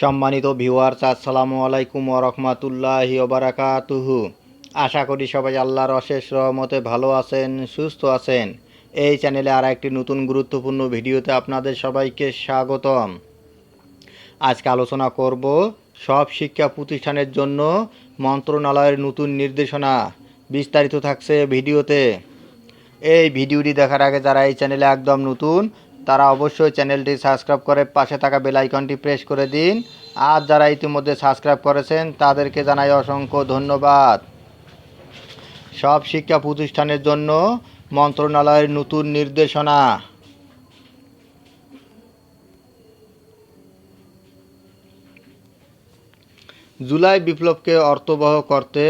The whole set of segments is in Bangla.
সম্মানিত ভিউয়ার্স, আসসালামু আলাইকুম রহমাতুল্লাহি ওবারাকাতুহু আশা করি সবাই আল্লাহর অশেষ রহমতে ভালো আছেন, সুস্থ আছেন। এই চ্যানেলে আর একটি নতুন গুরুত্বপূর্ণ ভিডিওতে আপনাদের সবাইকে স্বাগতম। আজকে আলোচনা করব সব শিক্ষা প্রতিষ্ঠানের জন্য মন্ত্রণালয়ের নতুন নির্দেশনা। বিস্তারিত থাকছে ভিডিওতে। এই ভিডিওটি দেখার আগে যারা এই চ্যানেলে একদম নতুন তারা অবশ্যই চ্যানেলটি সাবস্ক্রাইব করে পাশে থাকা বেল আইকনটি প্রেস করে দিন। আর যারা ইতিমধ্যে সাবস্ক্রাইব করেছেন, তাদেরকে জানাই অসংখ্য ধন্যবাদ। সব শিক্ষা প্রতিষ্ঠানের জন্য মন্ত্রণালয়ের নতুন নির্দেশনা। জুলাই বিপ্লবকে অর্থবহ করতে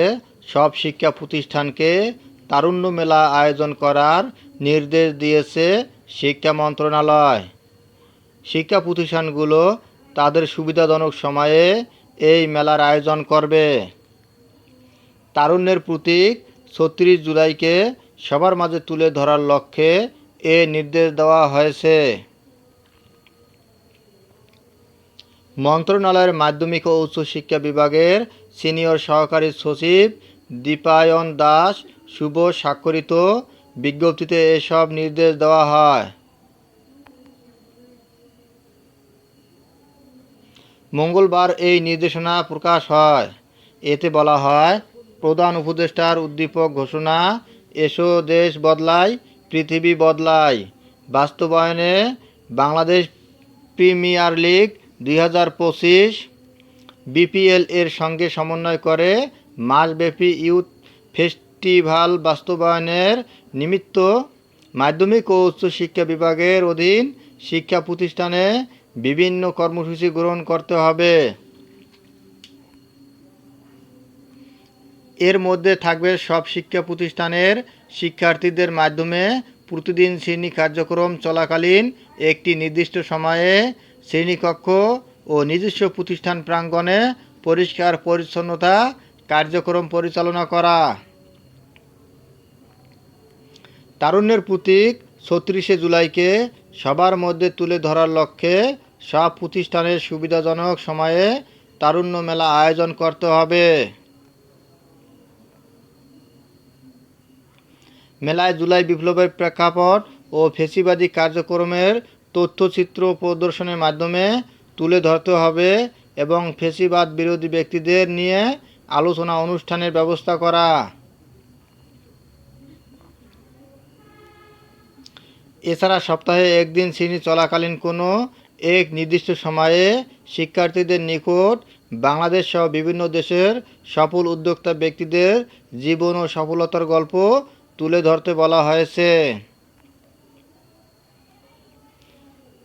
সব শিক্ষা প্রতিষ্ঠানকে তারুণ্য মেলা আয়োজন করার নির্দেশ দিয়েছে শিক্ষা মন্ত্রণালয়। শিক্ষা প্রতিষ্ঠানগুলো তাদের সুবিধাজনক সময়ে এই মেলার আয়োজন করবে। তারুণ্যের প্রতীক ছত্রিশ জুলাইকে সবার মাঝে তুলে ধরার লক্ষ্যে এ নির্দেশ দেওয়া হয়েছে। মন্ত্রণালয়ের মাধ্যমিক ও উচ্চশিক্ষা বিভাগের সিনিয়র সহকারী সচিব দীপায়ন দাস শুভ স্বাক্ষরিত বিজ্ঞপ্তিতে এসব নির্দেশ দেওয়া হয়। মঙ্গলবার এই নির্দেশনা প্রকাশ হয়। এতে বলা হয়, প্রধান উপদেষ্টার উদ্দীপক ঘোষণা, এসো দেশ বদলায় পৃথিবী বদলায় বাস্তবায়নে বাংলাদেশ প্রিমিয়ার লিগ দুই হাজার পঁচিশ বিপিএল এর সঙ্গে সমন্বয় করে মাসব্যাপী ইউথ ফেস্টিভ্যাল বাস্তবায়নের নিমিত্ত মাধ্যমিক ও উচ্চশিক্ষা বিভাগের অধীন শিক্ষা প্রতিষ্ঠানে বিভিন্ন কর্মসূচি গ্রহণ করতে হবে। এর মধ্যে থাকবে সব শিক্ষা প্রতিষ্ঠানের শিক্ষার্থীদের মাধ্যমে প্রতিদিন শ্রেণি কার্যক্রম চলাকালীন একটি নির্দিষ্ট সময়ে শ্রেণীকক্ষ ও নিজস্ব প্রতিষ্ঠান প্রাঙ্গণে পরিষ্কার পরিচ্ছন্নতা কার্যক্রম পরিচালনা করা। তারুণ্যের প্রতীক ছত্রিশে জুলাইকে সবার মধ্যে তুলে ধরার লক্ষ্যে সব প্রতিষ্ঠানের সুবিধাজনক সময়ে তারুণ্য মেলা আয়োজন করতে হবে। মেলায় জুলাই বিপ্লবের প্রেক্ষাপট ও ফেসিবাদী কার্যক্রমের তথ্যচিত্র প্রদর্শনের মাধ্যমে তুলে ধরতে হবে এবং ফেসিবাদ বিরোধী ব্যক্তিদের নিয়ে আলোচনা অনুষ্ঠানের ব্যবস্থা করা। এছাড়া সপ্তাহে একদিন শ্রেণি চলাকালীন কোনো এক নির্দিষ্ট সময়ে শিক্ষার্থীদের নিকট বাংলাদেশ সহ বিভিন্ন দেশের সফল উদ্যোক্তা ব্যক্তিদের জীবন ও সফলতার গল্প তুলে ধরতে বলা হয়েছে।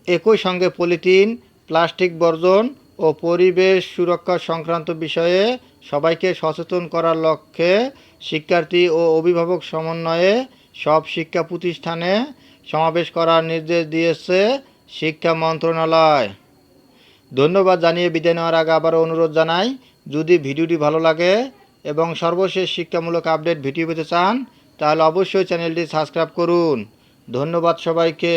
একই সঙ্গে পলিথিন, প্লাস্টিক বর্জন ও পরিবেশ সুরক্ষা সংক্রান্ত বিষয়ে সবাইকে সচেতন করার লক্ষ্যে শিক্ষার্থী ও অভিভাবক সমন্বয়ে সব শিক্ষা প্রতিষ্ঠানে সমাবেশ করার নির্দেশ দিয়েছে শিক্ষা মন্ত্রণালয়। ধন্যবাদ জানিয়ে বিদায় নেওয়ার আগে আবারও অনুরোধ জানাই, যদি ভিডিওটি ভালো লাগে এবং সর্বশেষ শিক্ষামূলক আপডেট ভিডিও পেতে চান, তাহলে অবশ্যই চ্যানেলটি সাবস্ক্রাইব করুন। ধন্যবাদ সবাইকে।